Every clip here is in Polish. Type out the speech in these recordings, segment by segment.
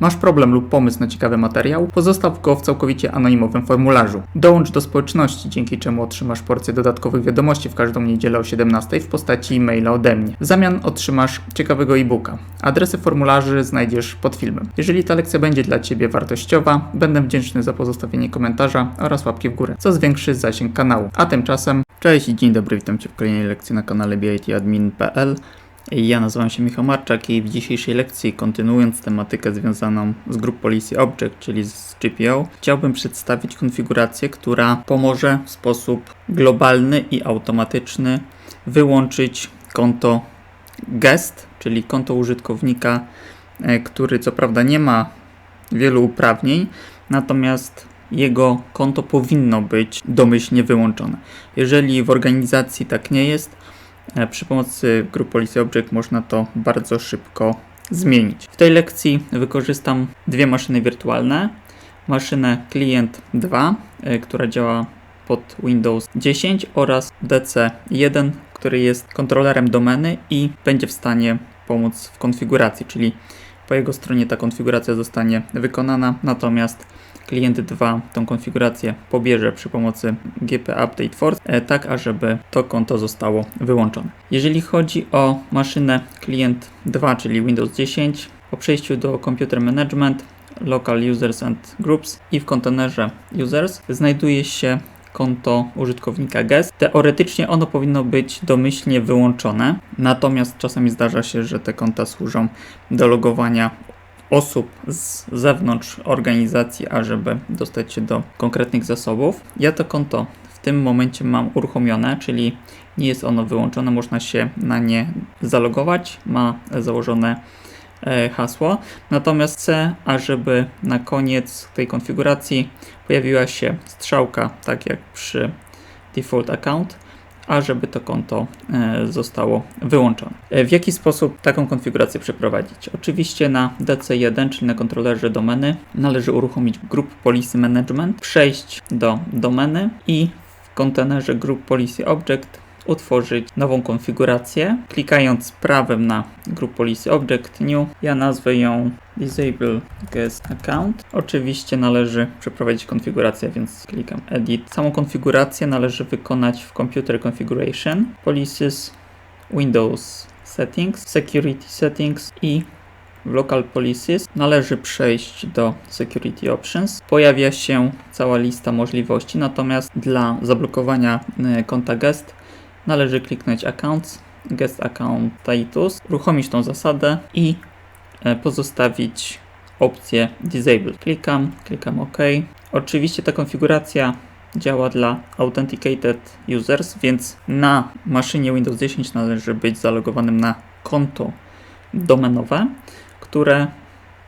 Masz problem lub pomysł na ciekawy materiał? Pozostaw go w całkowicie anonimowym formularzu. Dołącz do społeczności, dzięki czemu otrzymasz porcję dodatkowych wiadomości w każdą niedzielę o 17 w postaci e-maila ode mnie. W zamian otrzymasz ciekawego e-booka. Adresy formularzy znajdziesz pod filmem. Jeżeli ta lekcja będzie dla Ciebie wartościowa, będę wdzięczny za pozostawienie komentarza oraz łapki w górę, co zwiększy zasięg kanału. A tymczasem, cześć i dzień dobry, witam Cię w kolejnej lekcji na kanale bitadmin.pl. Ja nazywam się Michał Marczak i w dzisiejszej lekcji, kontynuując tematykę związaną z Group Policy Object, czyli z GPO, chciałbym przedstawić konfigurację, która pomoże w sposób globalny i automatyczny wyłączyć konto guest, czyli konto użytkownika, e, który co prawda nie ma wielu uprawnień, natomiast jego konto powinno być domyślnie wyłączone. Jeżeli w organizacji tak nie jest, przy pomocy Group Policy Object można to bardzo szybko zmienić. W tej lekcji wykorzystam dwie maszyny wirtualne. Maszynę Client 2, e, która działa pod Windows 10 oraz DC1, który jest kontrolerem domeny i będzie w stanie pomóc w konfiguracji, czyli po jego stronie ta konfiguracja zostanie wykonana, natomiast klient 2 tą konfigurację pobierze przy pomocy GP Update Force, e, tak ażeby to konto zostało wyłączone. Jeżeli chodzi o maszynę klient 2, czyli Windows 10, po przejściu do Computer Management, Local Users and Groups i w kontenerze Users znajduje się konto użytkownika guest. Teoretycznie ono powinno być domyślnie wyłączone, natomiast czasami zdarza się, że te konta służą do logowania osób z zewnątrz organizacji, ażeby dostać się do konkretnych zasobów. Ja to konto w tym momencie mam uruchomione, czyli nie jest ono wyłączone, można się na nie zalogować, ma założone e, hasło. Natomiast chcę, ażeby na koniec tej konfiguracji pojawiła się strzałka, tak jak przy default account, ażeby to konto e, zostało wyłączone. E, W jaki sposób taką konfigurację przeprowadzić? Oczywiście na DC1, czyli na kontrolerze domeny, należy uruchomić Group Policy Management, przejść do domeny i w kontenerze Group Policy Object utworzyć nową konfigurację. Klikając prawym na Group Policy Object New, ja nazwę ją Disable Guest Account. Oczywiście należy przeprowadzić konfigurację, więc klikam Edit. Samą konfigurację należy wykonać w Computer Configuration, Policies, Windows Settings, Security Settings i w Local Policies należy przejść do Security Options. Pojawia się cała lista możliwości, natomiast dla zablokowania y, konta guest należy kliknąć Accounts, Guest Account Status, uruchomić tą zasadę i e, pozostawić opcję Disable. Klikam, klikam OK. Oczywiście ta konfiguracja działa dla Authenticated Users, więc na maszynie Windows 10 należy być zalogowanym na konto domenowe, które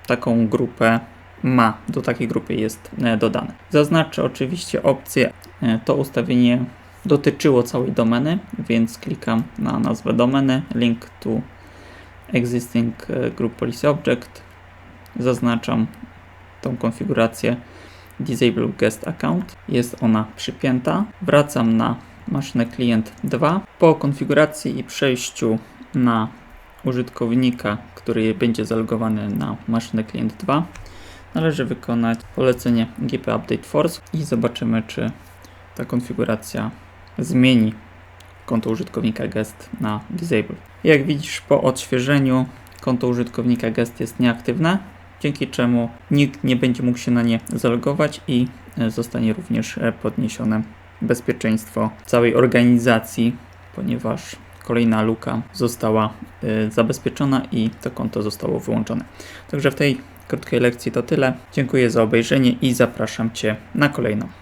taką grupę ma. Do takiej grupy jest e, dodane. Zaznaczę oczywiście opcję e, to ustawienie dotyczyło całej domeny, więc klikam na nazwę domeny, link to existing e, group policy object, zaznaczam tą konfigurację disable guest account, jest ona przypięta, wracam na maszynę klient 2, po konfiguracji i przejściu na użytkownika, który będzie zalogowany na maszynę klient 2, należy wykonać polecenie GP Update Force i zobaczymy, czy ta konfiguracja zmieni konto użytkownika guest na disable. Jak widzisz po odświeżeniu konto użytkownika guest jest nieaktywne, dzięki czemu nikt nie będzie mógł się na nie zalogować i e, zostanie również e, podniesione bezpieczeństwo całej organizacji, ponieważ kolejna luka została e, zabezpieczona i to konto zostało wyłączone. Także w tej krótkiej lekcji to tyle. Dziękuję za obejrzenie i zapraszam Cię na kolejną.